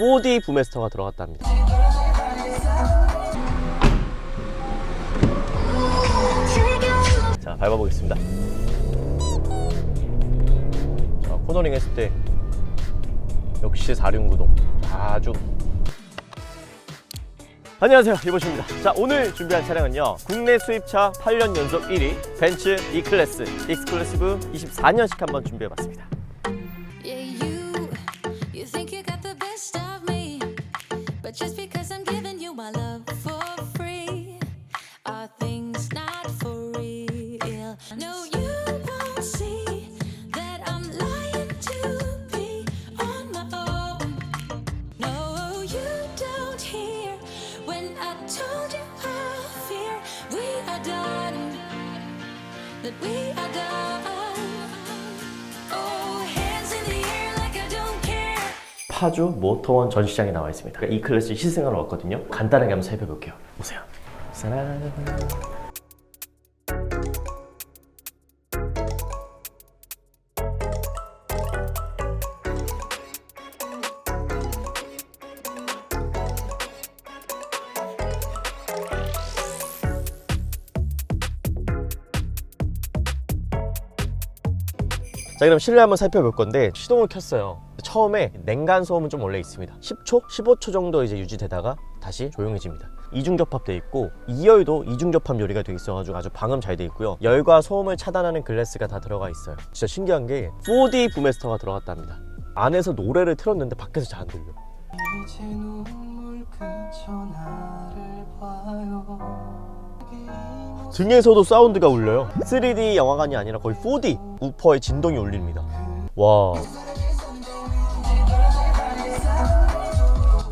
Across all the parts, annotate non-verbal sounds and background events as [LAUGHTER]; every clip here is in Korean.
4D 부메스터가 들어갔답니다. 자, 밟아보겠습니다. 자, 코너링 했을 때 역시 4륜구동. 아주. 안녕하세요. 이보십니다. 자 오늘 준비한 차량은요. 국내 수입차 8년 연속 1위 벤츠 E클래스 익스클루시브 24년식 한번 준비해봤습니다 파주 모터원 전시장에 나와 있습니다. 그러니까 E클래스 시승하러 왔거든요. 간단하게 한번 살펴볼게요. 보세요. 짜란 자 그럼 실내 한번 살펴볼 건데 시동을 켰어요 처음에 냉간 소음은 좀 원래 있습니다. 10초? 15초 정도 이제 유지되다가 다시 조용해집니다. 이중 접합돼 있고 2열도 이중 접합 요리가 돼 있어가지고 아주 방음 잘 돼 있고요. 열과 소음을 차단하는 글래스가 다 들어가 있어요. 진짜 신기한 게 4D 부메스터가 들어갔답니다. 안에서 노래를 틀었는데 밖에서 잘 안 들려. 이제 눈물 그쳐 나를 봐요. 등에서도 사운드가 울려요. 3D 영화관이 아니라 거의 4D 우퍼의 진동이 울립니다. 와.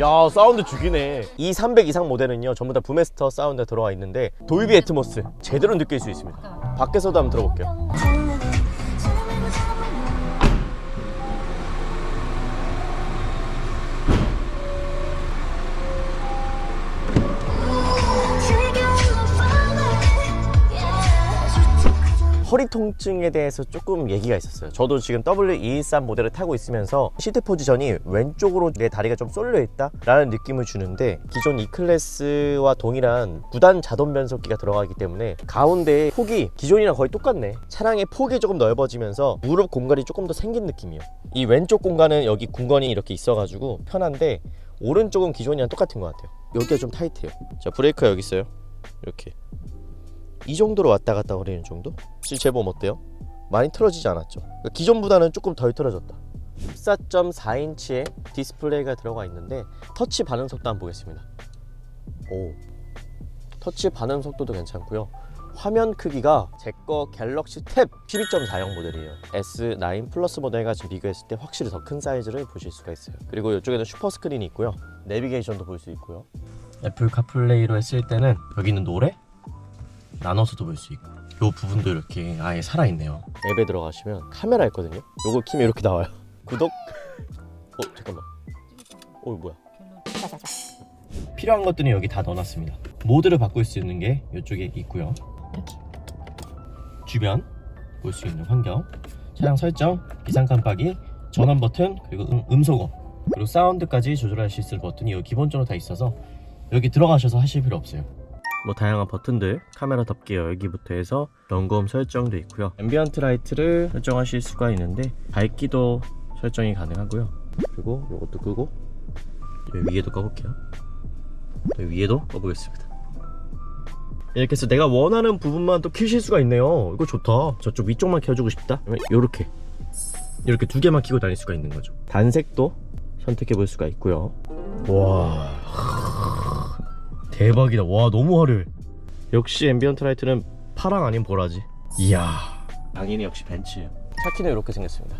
야 사운드 죽이네. 이300 이상 모델은요 전부 다 부메스터 사운드 들어와 있는데 돌비 애트모스 제대로 느낄 수 있습니다. 밖에서도 한번 들어볼게요 허리 통증에 대해서 조금 얘기가 있었어요. 저도 지금 W213 모델을 타고 있으면서 시트 포지션이 왼쪽으로 내 다리가 좀 쏠려 있다 라는 느낌을 주는데 기존 E클래스와 동일한 9단 자동 변속기가 들어가기 때문에 가운데 폭이 기존이랑 거의 똑같네. 차량의 폭이 조금 넓어지면서 무릎 공간이 조금 더 생긴 느낌이에요. 이 왼쪽 공간은 여기 공간이 이렇게 있어가지고 편한데 오른쪽은 기존이랑 똑같은 것 같아요. 여기가 좀 타이트해요. 자 브레이크가 여기 있어요. 이렇게 이 정도로 왔다 갔다 거리는 정도? 지금 제법 어때요? 많이 틀어지지 않았죠? 그러니까 기존보다는 조금 덜 틀어졌다. 14.4인치의 디스플레이가 들어가 있는데 터치 반응 속도 한번 보겠습니다. 오. 터치 반응 속도도 괜찮고요. 화면 크기가 제 거 갤럭시 탭 12.40 모델이에요. S9 플러스 모델과 지금 비교했을 때 확실히 더 큰 사이즈를 보실 수가 있어요. 그리고 이쪽에는 슈퍼 스크린이 있고요. 내비게이션도 볼 수 있고요. 애플 카플레이로 했을 때는 여기 있는 노래 나눠서도 볼 수 있고. 요 부분도 이렇게 아예 살아있네요. 앱에 들어가시면 카메라 있거든요. 요걸 키면 이렇게 나와요. [LAUGHS] 구독. 어 잠깐만. 어 뭐야? 필요한 것들은 여기 다 넣어놨습니다. 모드를 바꿀 수 있는 게 이쪽에 있고요. 주변 볼 수 있는 환경 차량 설정 비상 깜빡이 전원 버튼 그리고 음, 음소거 그리고 사운드까지 조절할 수 있을 버튼이 여기 기본적으로 다 있어서 여기 들어가셔서 하실 필요 없어요 뭐 다양한 버튼들 카메라 덮개 열기부터 해서 런거음 설정도 있고요. 앰비언트 라이트를 설정하실 수가 있는데 밝기도 설정이 가능하고요. 그리고 이것도 끄고 위에도 꺼볼게요. 위에도 꺼보겠습니다. 이렇게 해서 내가 원하는 부분만 또 켜실 수가 있네요. 이거 좋다. 저쪽 위쪽만 켜주고 싶다. 이렇게. 이렇게 두 개만 켜고 다닐 수가 있는 거죠. 단색도 선택해 볼 수가 있고요. 와 대박이다. 와 너무 화려해. 역시 앰비언트 라이트는 파랑 아닌 보라지. 이야. 당연히 역시 벤츠예요. 차키는 이렇게 생겼습니다.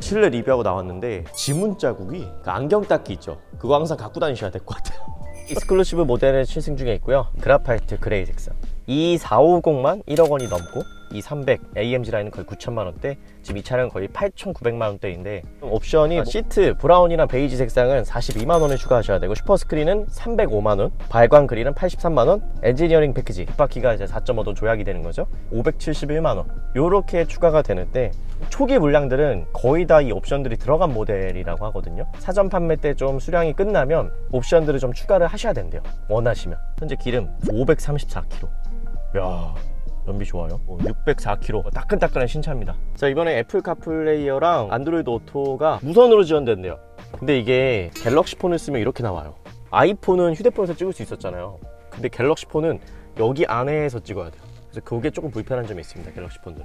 실내 리뷰하고 나왔는데 지문 자국이 그 안경 닦기 있죠. 그거 항상 갖고 다니셔야 될 것 같아요. [LAUGHS] 익스클루시브 모델의 신승 중에 있고요. 그라파이트 그레이 색상. 2450만 1억 원이 넘고 이 300 AMG 라인은 거의 9천만 원대 지금 이 차량은 거의 8,900만 원대인데 옵션이 시트 브라운이랑 베이지 색상은 42만 원을 추가하셔야 되고 슈퍼 스크린은 305만 원 발광 그릴은 83만 원 엔지니어링 패키지 뒷바퀴가 이제 4.5도 조약이 되는 거죠. 571만 원. 요렇게 추가가 되는데 초기 물량들은 거의 다 이 옵션들이 들어간 모델이라고 하거든요. 사전 판매 때 좀 수량이 끝나면 옵션들을 좀 추가를 하셔야 된대요. 원하시면. 현재 기름 534km 야 연비 좋아요. 604km 따끈따끈한 신차입니다. 자 이번에 애플 카플레이어랑 안드로이드 오토가 무선으로 지원된대요. 근데 이게 갤럭시 폰을 쓰면 이렇게 나와요. 아이폰은 휴대폰에서 찍을 수 있었잖아요. 근데 갤럭시 폰은 여기 안에서 찍어야 돼요. 그래서 그게 조금 불편한 점이 있습니다. 갤럭시 폰들.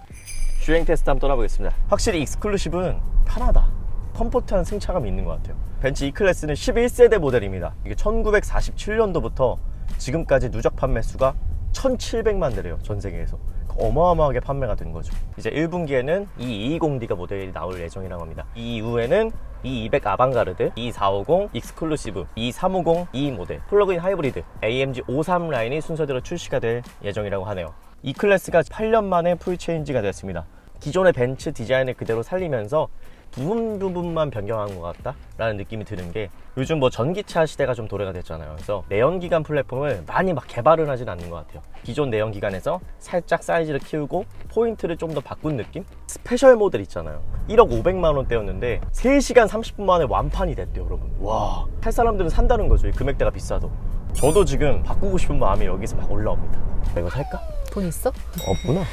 주행 테스트 한번 떠나보겠습니다. 확실히 익스클루시브는 편하다. 컴포트한 승차감이 있는 것 같아요. 벤츠 E클래스는 11세대 모델입니다. 이게 1947년도부터 지금까지 누적 판매 수가 1,700만 대래요 전 세계에서. 어마어마하게 판매가 된 거죠. 이제 1분기에는 이 220D가 모델이 나올 예정이라고 합니다. 이 이후에는 이200 아방가르드, 2450 익스클루시브, 2350 E 모델, 플러그인 하이브리드, AMG 53 라인이 순서대로 출시가 될 예정이라고 하네요. 이 클래스가 8년 만에 풀 체인지가 됐습니다. 기존의 벤츠 디자인을 그대로 살리면서 부분 부분만 변경한 것 같다라는 느낌이 드는 게 요즘 뭐 전기차 시대가 좀 도래가 됐잖아요. 그래서 내연기관 플랫폼을 많이 막 개발은 하진 않는 것 같아요. 기존 내연기관에서 살짝 사이즈를 키우고 포인트를 좀 더 바꾼 느낌? 스페셜 모델 있잖아요. 1억 500만 원대였는데 3시간 30분 만에 완판이 됐대요, 여러분. 와, 할 사람들은 산다는 거죠. 이 금액대가 비싸도. 저도 지금 바꾸고 싶은 마음이 여기서 막 올라옵니다. 이거 살까? 돈 있어? 없구나.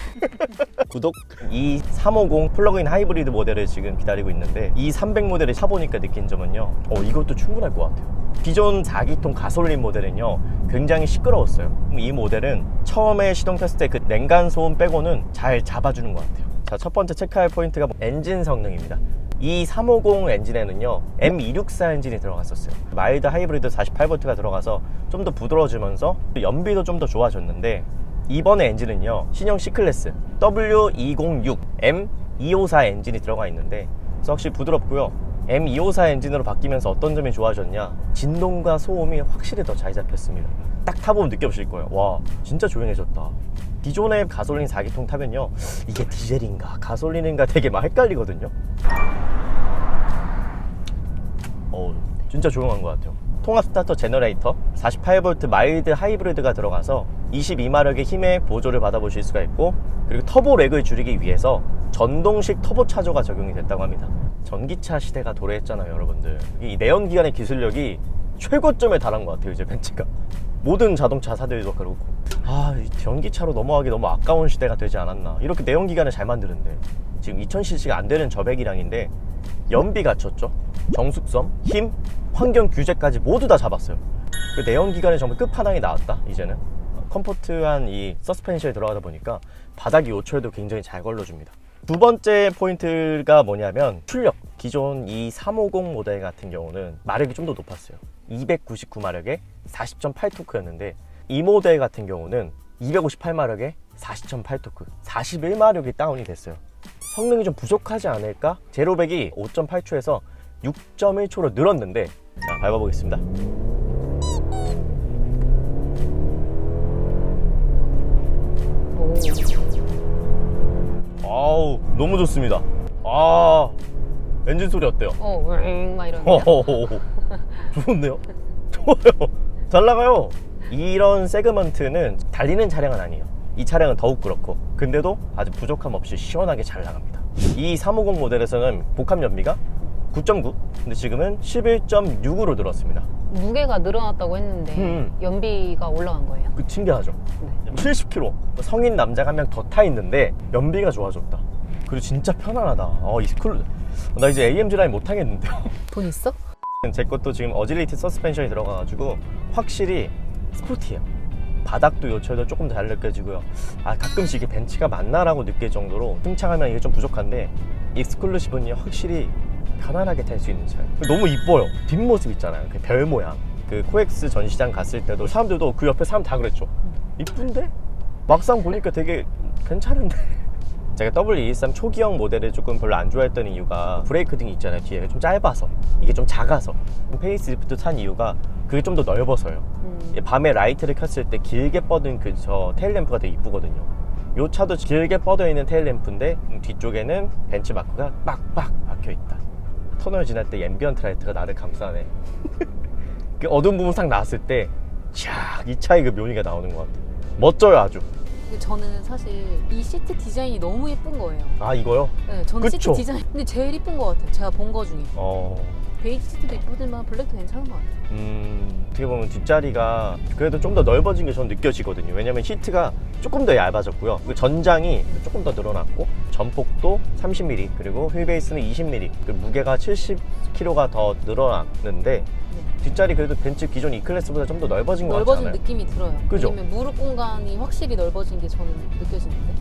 [LAUGHS] 구독. 이350 플러그인 하이브리드 모델을 지금 기다리고 있는데 이300 모델을 사보니까 느낀 점은요. 어 이것도 충분할 것 같아요. 기존 4기통 가솔린 모델은요 굉장히 시끄러웠어요. 이 모델은 처음에 시동 켰을 때 그 냉간 소음 빼고는 잘 잡아주는 것 같아요. 자 첫 번째 체크할 포인트가 엔진 성능입니다. 이 350 엔진에는요 M264 엔진이 들어갔었어요 마일드 하이브리드 48V가 들어가서 좀 더 부드러워지면서 연비도 좀 더 좋아졌는데 이번에 엔진은요 신형 C클래스 W206 M254 엔진이 들어가 있는데 그래서 확실히 부드럽고요. M254 엔진으로 바뀌면서 어떤 점이 좋아졌냐? 진동과 소음이 확실히 더 잘 잡혔습니다. 딱 타보면 느껴보실 거예요. 와 진짜 조용해졌다. 기존의 가솔린 4기통 타면요 이게 디젤인가 가솔린인가 되게 막 헷갈리거든요. 어 진짜 조용한 것 같아요. 통합 스타터 제너레이터 48V 마일드 하이브리드가 들어가서 22마력의 힘의 보조를 받아보실 수가 있고 그리고 터보 렉을 줄이기 위해서 전동식 터보 차저가 적용이 됐다고 합니다. 전기차 시대가 도래했잖아요, 여러분들. 이 내연기관의 기술력이 최고점에 달한 것 같아요, 이제 벤츠가. 모든 자동차 사들도 그렇고 아, 이 전기차로 넘어가기 너무 아까운 시대가 되지 않았나. 이렇게 내연기관을 잘 만드는데 지금 2000cc가 안 되는 저배기량인데 연비 갖췄죠. 정숙성, 힘, 환경 규제까지 모두 다 잡았어요. 그 내연 기관의 정말 끝판왕이 나왔다. 이제는 컴포트한 이 서스펜션이 들어가다 보니까 바닥이 요철도 굉장히 잘 걸러줍니다. 두 번째 포인트가 뭐냐면 출력. 기존 이 350 모델 같은 경우는 마력이 좀 더 높았어요. 299 마력에 40.8 토크였는데 이 모델 같은 경우는 258 마력에 40.8 토크, 41 마력이 다운이 됐어요. 성능이 좀 부족하지 않을까? 제로백이 5.8초에서 6.1초로 늘었는데 자 밟아보겠습니다 오. 아우 너무 좋습니다 아 엔진 소리 어때요? 어, 으잉 막 이런 거. 어허허허. 좋은데요? [LAUGHS] 좋아요 잘 나가요 이런 세그먼트는 달리는 차량은 아니에요 이 차량은 더욱 그렇고 근데도 아주 부족함 없이 시원하게 잘 나갑니다 이 350 모델에서는 복합 연비가 9.9 근데 지금은 11.6으로 늘었습니다 무게가 늘어났다고 했는데 음. 연비가 올라간 거예요? 그 신기하죠 네. 70km 성인 남자가 한 명 더 타 있는데 연비가 좋아졌다 그리고 진짜 편안하다 어, 이 스쿨 나 이제 AMG 라인 못 타겠는데요 [LAUGHS] 돈 있어? 제 것도 지금 어질리티 서스펜션이 들어가가지고 확실히 스포티해요. 바닥도 요철도 조금 잘 느껴지고요. 아 가끔씩 이게 벤츠가 맞나라고 느낄 정도로 승차하면 이게 좀 부족한데 익스클루시브는 확실히 편안하게 탈 수 있는 차예요. 너무 이뻐요. 뒷모습 있잖아요. 그 별 모양. 그 코엑스 전시장 갔을 때도 사람들도 그 옆에 사람 다 그랬죠. 이쁜데? 막상 보니까 되게 괜찮은데. 제가 W223 초기형 모델을 조금 별로 안 좋아했던 이유가 브레이크 등이 있잖아요 뒤에 좀 짧아서 이게 좀 작아서 페이스리프트 탄 이유가 그게 좀 더 넓어서요 음. 밤에 라이트를 켰을 때 길게 뻗은 그 저 테일램프가 되게 이쁘거든요 이 차도 길게 뻗어 있는 테일램프인데 뒤쪽에는 벤치마크가 빡빡 박혀 있다. 터널 지날 때 앰비언트 라이트가 나를 감싸네. [LAUGHS] 그 어두운 부분 싹 나왔을 때, 샥, 이 차의 그 묘미가 나오는 것 같아. 멋져요, 아주. 근데 저는 사실 이 시트 디자인이 너무 예쁜 거예요. 아, 이거요? 네, 전 그쵸? 시트 디자인 근데 제일 예쁜 것 같아요. 제가 본 거 중에 어, 베이지 시트도 예쁘지만 블랙도 괜찮은 것 같아요. 음, 어떻게 보면 뒷자리가 그래도 좀 더 넓어진 게 전 느껴지거든요. 왜냐면 시트가 조금 더 얇아졌고요. 그 전장이 조금 더 늘어났고, 전폭도 30mm, 그리고 휠베이스는 20mm, 그 무게가 70kg가 더 늘어났는데, 뒷자리 그래도 벤츠 기존 E클래스보다 좀 더 넓어진 것 같지 넓어진 않아요? 느낌이 들어요. 그죠? 왜냐면 무릎 공간이 확실히 넓어진 게 저는 느껴지는데.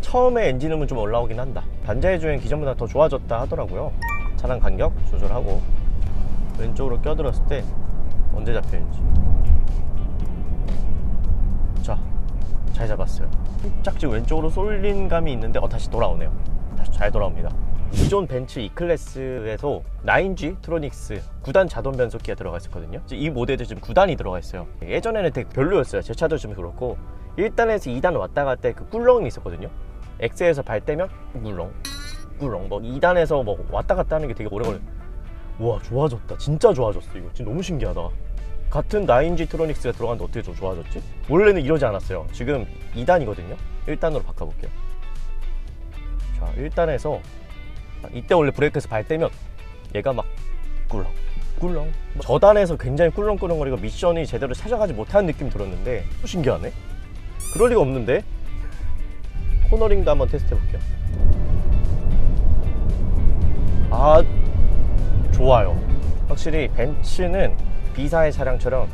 처음에 엔진음은 좀 올라오긴 한다. 반자의 주행 기존보다 더 좋아졌다 하더라고요. 차량 간격 조절하고 왼쪽으로 껴들었을 때 언제 잡혀있는지. 자, 잘 잡았어요. 살짝 지금 왼쪽으로 쏠린 감이 있는데 어 다시 돌아오네요. 다시 잘 돌아옵니다. 기존 벤츠 E클래스에서 9G 트로닉스 9단 자동 변속기가 들어가 있었거든요. 이 모델도 지금 9단이 들어가 있어요. 예전에는 되게 별로였어요. 제 차도 좀 그렇고 1단에서 2단 왔다 갈때그 꿀렁이 있었거든요. X에서 발 떼면 꿀렁, 꿀렁. 뭐 2단에서 뭐 왔다 갔다 하는 게 되게 오래 걸려. 와 좋아졌다. 진짜 좋아졌어 이거. 진짜 너무 신기하다. 같은 9G 트로닉스가 들어갔는데 어떻게 좀 좋아졌지? 원래는 이러지 않았어요. 지금 2단이거든요. 1단으로 바꿔볼게요. 자, 1단에서 이때 원래 브레이크에서 발 떼면 얘가 막 꿀렁, 꿀렁. 저단에서 굉장히 꿀렁꿀렁거리고 미션이 제대로 찾아가지 못하는 느낌이 들었는데 또 신기하네. 그럴 리가 없는데 코너링도 한번 테스트 해볼게요. 아 좋아요. 확실히 벤츠는 B사의 차량처럼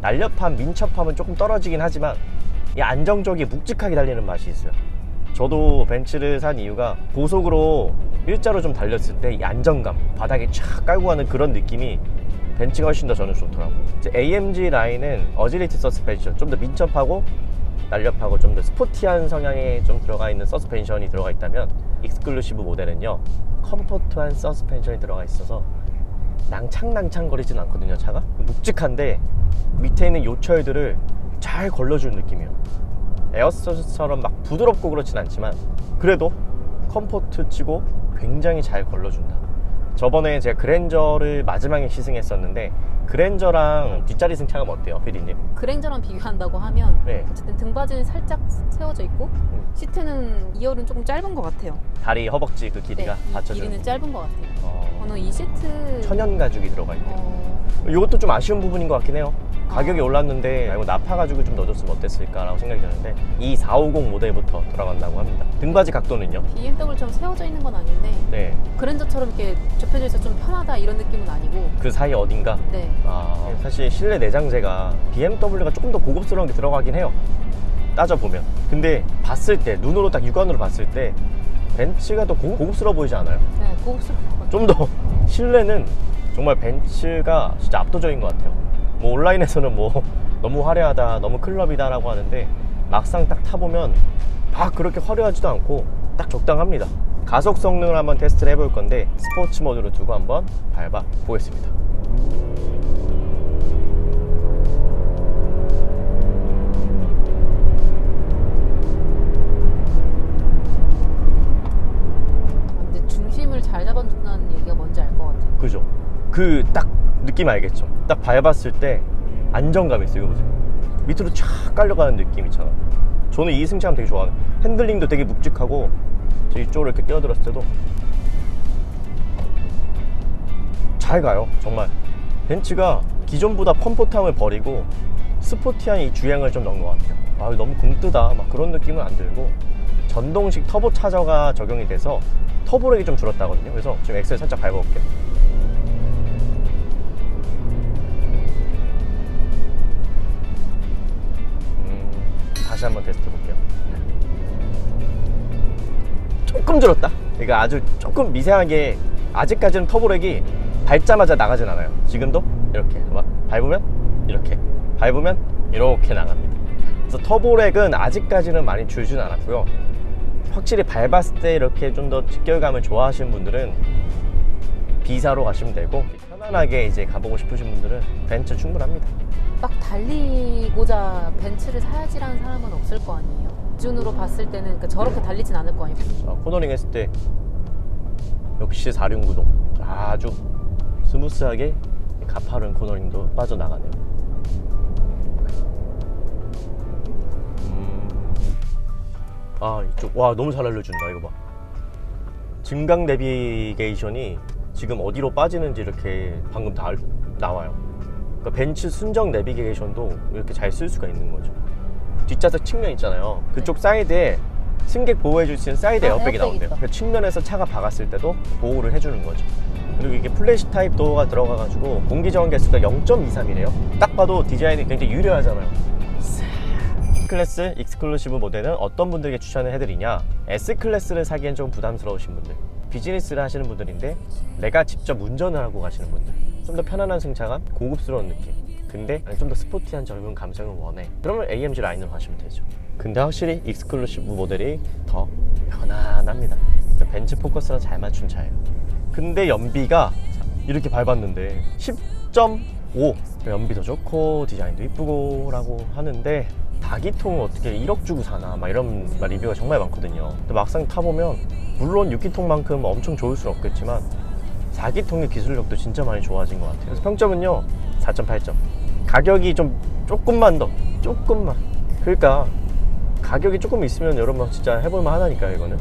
날렵함, 민첩함은 조금 떨어지긴 하지만 이 안정적이 묵직하게 달리는 맛이 있어요. 저도 벤츠를 산 이유가 고속으로 일자로 좀 달렸을 때 이 안정감, 바닥에 촥 깔고 가는 그런 느낌이 벤츠가 훨씬 더 저는 좋더라고요. AMG 라인은 어지리티 서스펜션, 좀 더 민첩하고 날렵하고 좀 더 스포티한 성향이 좀 들어가 있는 서스펜션이 들어가 있다면 익스클루시브 모델은요 컴포트한 서스펜션이 들어가 있어서 낭창낭창 거리진 않거든요 차가 묵직한데 밑에 있는 요철들을 잘 걸러주는 느낌이에요 에어서스처럼 막 부드럽고 그렇진 않지만 그래도 컴포트 치고 굉장히 잘 걸러준다. 저번에 제가 그랜저를 마지막에 시승했었는데 그랜저랑 뒷자리 승차감 어때요 피디님? 그랭저랑 비교한다고 하면 네. 어쨌든 등받이는 살짝 세워져 있고 시트는 2열은 조금 짧은 것 같아요. 다리 허벅지 그 길이가 네, 이 받쳐주는 길이는 짧은 것 같아요. 어, 저는 이 시트 천연 가죽이 들어가 있대요 어, 이것도 좀 아쉬운 부분인 것 같긴 해요. 가격이 아. 올랐는데 아, 이거 나파 가지고 좀 넣어줬으면 어땠을까라고 생각이 드는데 이 450 모델부터 들어간다고 합니다. 등받이 각도는요? BMW처럼 세워져 있는 건 아닌데 네, 그랜저처럼 이렇게 접혀져 있어 좀 편하다 이런 느낌은 아니고 그 사이 어딘가. 네 아, 사실 실내 내장재가 BMW가 조금 더 고급스러운 게 들어가긴 해요. 따져 보면. 근데 봤을 때 눈으로 딱 육안으로 봤을 때 벤츠가 더 고, 고급스러워 보이지 않아요? 네, 같아요. 좀더 [LAUGHS] 실내는 정말 벤츠가 진짜 압도적인 것 같아요. 뭐 온라인에서는 뭐 [LAUGHS] 너무 화려하다, 너무 클럽이다라고 하는데 막상 딱 타보면 막 그렇게 화려하지도 않고 딱 적당합니다. 가속 성능을 한번 테스트를 해볼 건데 스포츠 모드로 두고 한번 밟아 보겠습니다. 근데 중심을 잘 잡아준다는 얘기가 뭔지 알 것 같아요. 그죠? 그 딱 느낌 알겠죠? 딱 밟았을 때 안정감 있어요. 이거 보세요. 밑으로 촥 깔려가는 느낌 있잖아. 저는 이 승차감 되게 좋아하는. 핸들링도 되게 묵직하고 저 이쪽으로 이렇게 끼어들었을 때도 잘 가요. 정말. 벤츠가 기존보다 컴포트함을 버리고 스포티한 이 주행을 좀 넣은 것 같아요. 아, 너무 굼뜨다. 막 그런 느낌은 안 들고 전동식 터보 차저가 적용이 돼서 터보력이 좀 줄었다거든요. 그래서 지금 엑셀 살짝 밟아볼게요. 음, 다시 한번 테스트 해볼게요. 조금 줄었다. 그러니까 아주 조금 미세하게 아직까지는 터보력이 밟자마자 나가진 않아요. 지금도 이렇게 막 밟으면 이렇게 밟으면 이렇게 나갑니다. 그래서 터보력은 아직까지는 많이 줄진 않았고요. 확실히 밟았을 때 이렇게 좀 더 직결감을 좋아하시는 분들은 비사로 가시면 되고 편안하게 이제 가보고 싶으신 분들은 벤츠 충분합니다. 막 달리고자 벤츠를 사야지라는 사람은 없을 거 아니에요. 기준으로 봤을 때는 그러니까 저렇게 달리진 않을 거 아니에요. 어, 코너링 했을 때 역시 4륜구동 아주 스무스하게 가파른 코너링도 빠져나가네요. 음. 아 이쪽 와 너무 잘 알려준다 이거 봐. 증강 내비게이션이 지금 어디로 빠지는지 이렇게 방금 다 알- 나와요. 그러니까 벤츠 순정 내비게이션도 이렇게 잘 쓸 수가 있는 거죠. 뒷좌석 측면 있잖아요. 그쪽 사이드에 승객 보호해줄 수 있는 사이드 아, 에어백이 나온대요. 있다. 그러니까 측면에서 차가 박았을 때도 보호를 해주는 거죠. 그리고 이게 플래시 타입 도어가 들어가가지고 공기 저항 개수가 0.23이래요. 딱 봐도 디자인이 굉장히 유려하잖아요. 클래스 익스클루시브 모델은 어떤 분들에게 추천을 해드리냐? S 클래스를 사기엔 좀 부담스러우신 분들 비즈니스를 하시는 분들인데 내가 직접 운전을 하고 가시는 분들 좀 더 편안한 승차감 고급스러운 느낌. 근데 좀 더 스포티한 젊은 감성을 원해. 그러면 AMG 라인으로 하시면 되죠. 근데 확실히 익스클루시브 모델이 더 편안합니다. 벤츠 포커스랑 잘 맞춘 차예요 근데 연비가 이렇게 밟았는데 10.5 연비도 좋고 디자인도 이쁘고 라고 하는데 다기통을 어떻게 1억 주고 사나? 막 이런 리뷰가 정말 많거든요. 근데 막상 타보면 물론 6기통만큼 엄청 좋을 수는 없겠지만 4기통의 기술력도 진짜 많이 좋아진 것 같아요. 그래서 평점은요 4.8점 가격이 좀 조금만 더 조금만. 그러니까 가격이 조금 있으면 여러분 진짜 해볼만 하다니까요 이거는.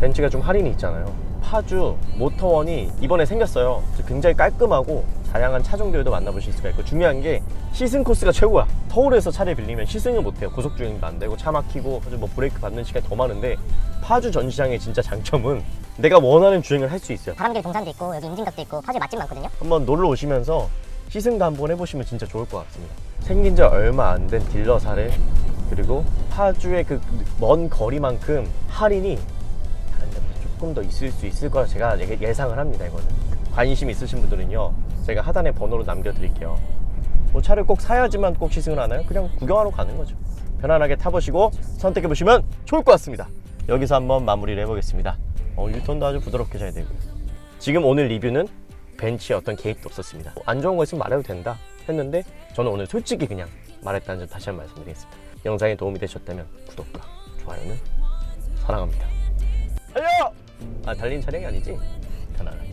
벤츠가 좀 할인이 있잖아요 파주 모터원이 이번에 생겼어요 굉장히 깔끔하고 다양한 차종들도 만나보실 수가 있고 중요한 게 시승 코스가 최고야 서울에서 차를 빌리면 시승을 못해요 고속 주행도 안 되고 차 막히고 뭐 브레이크 밟는 시간이 더 많은데 파주 전시장의 진짜 장점은 내가 원하는 주행을 할 수 있어요 바람길 동산도 있고 여기 임진각도 있고 파주 맛집 많거든요. 한번 놀러 오시면서 시승도 한번 해보시면 진짜 좋을 것 같습니다. 생긴 지 얼마 안 된 딜러 사례 그리고 파주의 그 먼 거리만큼 할인이 조금 더 있을 수 있을 거라 제가 예- 예상을 합니다. 이거는 관심 있으신 분들은요 제가 하단에 번호로 남겨드릴게요. 뭐 차를 꼭 사야지만 꼭 시승을 하나요? 그냥 구경하러 가는 거죠. 편안하게 타보시고 선택해 보시면 좋을 것 같습니다. 여기서 한번 마무리를 해보겠습니다. 어, 유턴도 아주 부드럽게 잘 되고요. 지금 오늘 리뷰는 벤츠에 어떤 개입도 없었습니다. 안 좋은 거 있으면 말해도 된다 했는데 저는 오늘 솔직히 그냥 말했다는 점 다시 한 번 말씀드리겠습니다. 영상이 도움이 되셨다면 구독과 좋아요는 사랑합니다. 달려! 아 달린 차량이 아니지? 편안하게